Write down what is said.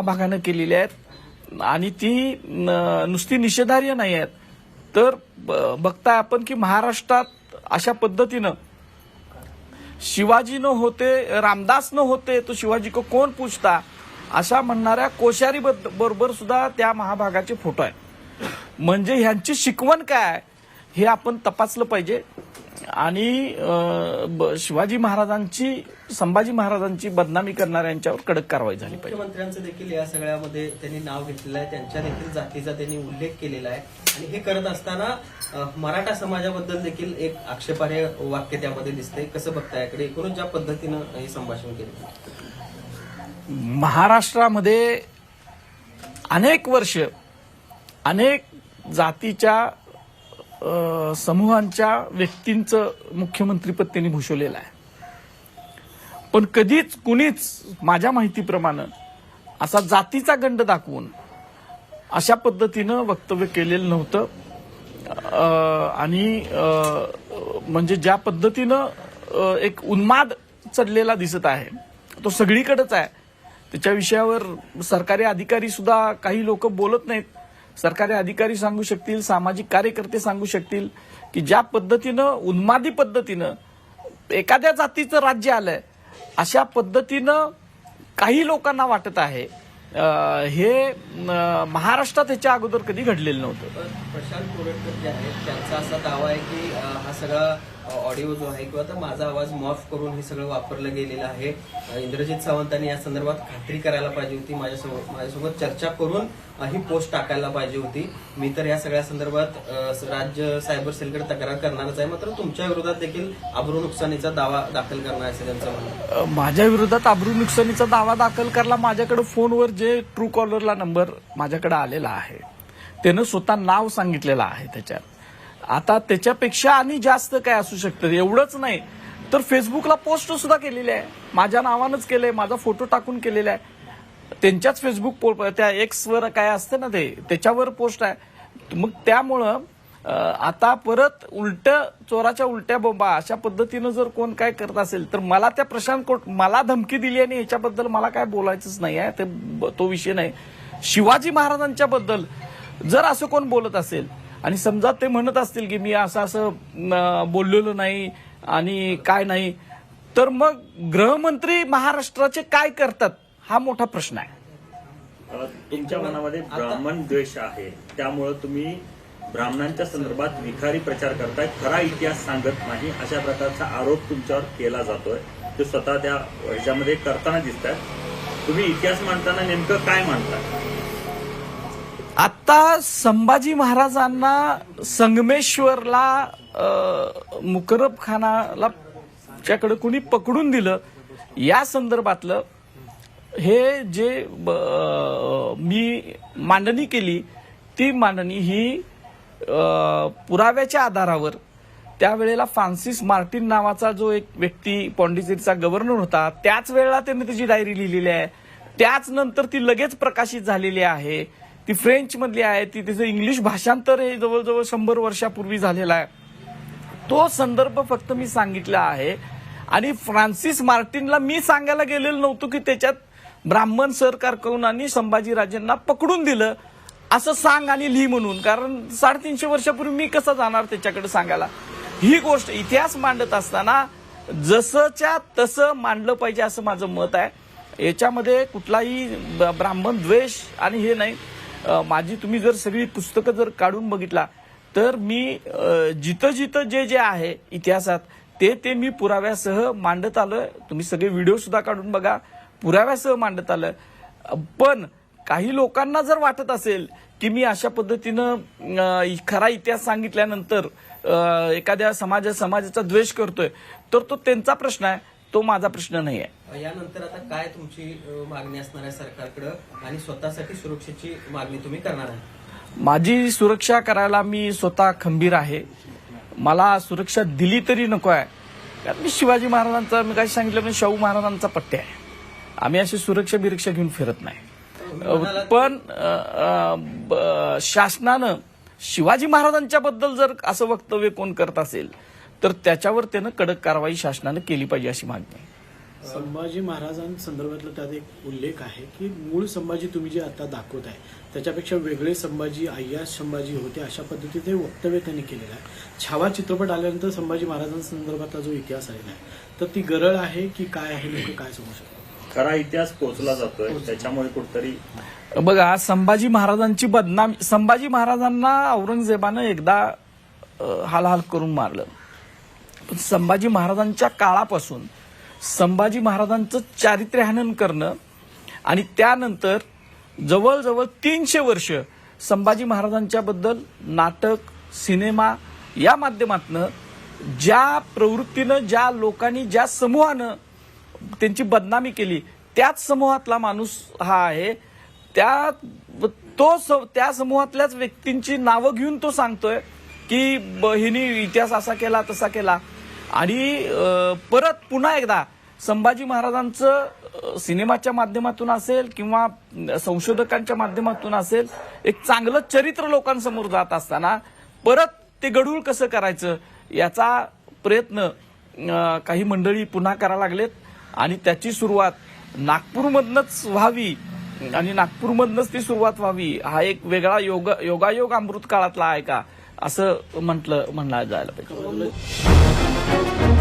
भागानं केलेली आहेत. आणि ती न- नुसती निषेधार्य नाही आहेत. तर ब- बघताय आपण की महाराष्ट्रात अशा पद्धतीनं शिवाजी न होते रामदास न होते तो शिवाजी को कोण पूछता अशा म्हणणाऱ्या कोश्यारी बरोबर सुद्धा त्या महाभागाचे फोटो आहेत. म्हणजे ह्यांची शिकवण काय हे आपण तपासलं पाहिजे. आणि शिवाजी महाराजांची संभाजी महाराजांची बदनामी करणाऱ्यांच्यावर कडक कारवाई झाली पाहिजे. मुख्यमंत्र्यांचं देखील या सगळ्यामध्ये त्यांनी नाव घेतलेलं आहे. त्यांच्या देखील जातीचा त्यांनी उल्लेख केलेला आहे. आणि हे करत असताना मराठा समाजाबद्दल देखील एक आक्षेपार्ह वाक्य त्यामध्ये दिसतंय. कसं बघताय याकडे? एकूणच ज्या पद्धतीनं हे संभाषण केलं महाराष्ट्रामध्ये अनेक वर्ष अनेक जातीच्या समूहांच्या व्यक्तींचं मुख्यमंत्रीपद त्यांनी भूषवलेलं आहे. पण कधीच कुणीच माझ्या माहितीप्रमाणे असा जातीचा गंड दाखवून अशा पद्धतीनं वक्तव्य केलेलं नव्हतं. आणि म्हणजे ज्या पद्धतीनं एक उन्माद चढलेला दिसत आहे तो सगळीकडेच आहे. त्याच्या विषयावर सरकारी अधिकारी सुद्धा काही लोक बोलत नाहीत. सरकारी अधिकारी सांगू शकतील सामाजिक कार्यकर्ते सांगू शकतील की ज्या पद्धतीनं उन्मादी पद्धतीनं एखाद्या जातीचं राज्य आलंय अशा पद्धतीनं काही लोकांना वाटत आहे हे महाराष्ट्रात ह्याच्या अगोदर कधी घडलेलं नव्हतं. प्रशांत कोरटकर जे आहेत त्यांचा असा दावा आहे की हा सगळा ऑडिओ जो आहे किंवा आता माझा आवाज मॉफ करून हे सगळं वापरलं गेलेलं आहे. इंद्रजित सावंतांनी या संदर्भात खात्री करायला पाहिजे होती माझ्यासोबत माझ्यासोबत चर्चा करून ही पोस्ट टाकायला पाहिजे होती. मी तर या सगळ्या संदर्भात राज्य सायबर सेलकडे तक्रार करणारच आहे मात्र तुमच्या विरोधात देखील आब्रू नुकसानीचा दावा दाखल करणार आहे त्यांचं म्हणणं माझ्या विरोधात आब्रू नुकसानीचा दावा दाखल करला माझ्याकडे फोनवर जे ट्रू कॉलरला नंबर माझ्याकडे आलेला आहे. त्यानं स्वतः नाव सांगितलेलं आहे त्याच्यात. आता त्याच्यापेक्षा आणि जास्त काय असू शकतं? एवढंच नाही. तर फेसबुकला पोस्ट सुद्धा केलेली आहे. माझ्या नावानंच केलंय. माझा फोटो टाकून केलेला आहे. त्यांच्याच फेसबुक पो- त्या एक्सवर काय असतं ना ते? त्याच्यावर पोस्ट आहे. मग त्यामुळं आता परत उलट चोराच्या उलट्या बोंबा अशा पद्धतीनं जर कोण काय करत असेल तर मला त्या प्रशांत कोट मला धमकी दिली आणि याच्याबद्दल मला काय बोलायचंच नाही आहे. ते तो विषय नाही. शिवाजी महाराजांच्या बद्दल जर असं कोण बोलत असेल आणि समजा ते म्हणत असतील की मी असं असं बोललेलो नाही आणि काय नाही तर मग गृहमंत्री महाराष्ट्राचे काय करतात? हा मोठा प्रश्न आहे. तुमच्या मनामध्ये ब्राह्मण द्वेष आहे. त्यामुळं तुम्ही ब्राह्मणांच्या संदर्भात विखारी प्रचार करताय. खरा इतिहास सांगत नाही. अशा प्रकारचा आरोप तुमच्यावर केला जातोय. ते स्वतः त्या ह्याच्यामध्ये करताना दिसत तुम्ही इतिहास मांडताना नेमकं काय मांडताय? आता संभाजी महाराजांना संगमेश्वरला मुकरब खानाला च्याकडे कुणी पकडून दिलं या संदर्भातलं हे जे ब- मी मांडणी केली ती मांडणी ही पुराव्याच्या आधारावर त्यावेळेला फ्रान्सिस मार्टिन नावाचा जो एक व्यक्ती पॉंडिचेरीचा गव्हर्नर होता त्याच वेळेला त्यांनी त्याची डायरी लिहिलेली आहे. त्याच नंतर ती लगेच प्रकाशित झालेली आहे. ती फ्रेंच मधली आहे ती त्याचं इंग्लिश भाषांतर हे जवळजवळ शंभर वर्षापूर्वी झालेलं आहे. तो संदर्भ फक्त मी सांगितला आहे आणि फ्रान्सिस मार्टिनला मी सांगायला गेलेलं नव्हतो की त्याच्यात ब्राह्मण सरकार करून आणि संभाजीराजेंना पकडून दिलं असं सांग आणि लिही म्हणून. कारण साडेतीनशे वर्षापूर्वी मी कसं जाणार त्याच्याकडे सांगायला? ही गोष्ट इतिहास मांडत असताना जसंच्या तसं मांडलं पाहिजे असं माझं मत आहे. याच्यामध्ये कुठलाही ब- ब्राह्मण द्वेष आणि हे नाही माझी तुम्ही जर सगळी पुस्तकं जर काढून बघितला तर मी जिथं जिथं जे जे आहे इतिहासात ते ते मी पुराव्यासह मांडत आलं तुम्ही सगळे व्हिडिओ सुद्धा काढून बघा. पुराव्यासह मांडत आलं पण काही लोकांना जर वाटत असेल की मी अशा पद्धतीनं खरा इतिहास सांगितल्यानंतर एखाद्या समाजा समाजाचा द्वेष करतोय तर तो त्यांचा प्रश्न आहे. तो माझा प्रश्न नाही आहे यानंतर आता काय तुमची मागणी असणार आहे सरकारकडे आणि स्वतःसाठी सुरक्षेची मागणी तुम्ही करणार आहे? माझी सुरक्षा करायला मी स्वतः खंबीर आहे. मला सुरक्षा दिली तरी नको आहे. कारण मी शिवाजी महाराजांचा मी काय सांगितलं म्हणजे शाहू महाराजांचा पट्टे आहे. आम्ही अशी सुरक्षा बिरक्षा घेऊन फिरत नाही. अ, पण अ, अ, ब- शासनानं शिवाजी महाराजांच्या बद्दल जर असं वक्तव्य कोण करत असेल तर त्याच्यावर त्यानं कडक कारवाई शासनानं केली पाहिजे अशी मागणी आहे. संभाजी महाराजांसंदर्भातला त्यात एक उल्लेख आहे की मूळ संभाजी तुम्ही जे आता दाखवत आहे त्याच्यापेक्षा वेगळे संभाजी अय्याश संभाजी होते अशा पद्धतीचे वक्तव्य त्यांनी केलेलं आहे. छावा चित्रपट आल्यानंतर संभाजी महाराजांसंदर्भातला जो इतिहास आलेला आहे तर ती गरळ आहे की काय आहे नेमकं काय समजू शकतो? खरा इतिहास पोहोचला जातोय त्याच्यामुळे कुठतरी बघा संभाजी महाराजांची बदनामी संभाजी महाराजांना औरंगजेबानं एकदा हालहाल करून मारलं. पण संभाजी महाराजांच्या काळापासून संभाजी महाराजांचं चारित्र्यहनन करणं आणि त्यानंतर जवळजवळ तीनशे वर्ष संभाजी महाराजांच्या बद्दल नाटक सिनेमा या माध्यमातनं ज्या प्रवृत्तीनं ज्या लोकांनी ज्या समूहानं त्यांची बदनामी केली त्याच समूहातला माणूस हा आहे. त्या तो स- त्या समूहातल्याच व्यक्तींची नावं घेऊन तो सांगतोय की हिनी इतिहास असा केला तसा केला. आणि परत पुन्हा एकदा संभाजी महाराजांचं सिनेमाच्या माध्यमातून असेल किंवा संशोधकांच्या माध्यमातून असेल एक चांगलं चरित्र लोकांसमोर जात असताना परत ते गढूळ कसं करायचं याचा प्रयत्न काही मंडळी पुन्हा करायला लागलेत. आणि त्याची सुरुवात नागपूरमधनच व्हावी आणि नागपूरमधनच ती सुरुवात व्हावी हा एक वेगळा योग योगायोग अमृत काळातला आहे का? असं म्हटलं म्हणलं जायला पाहिजे. Thank you.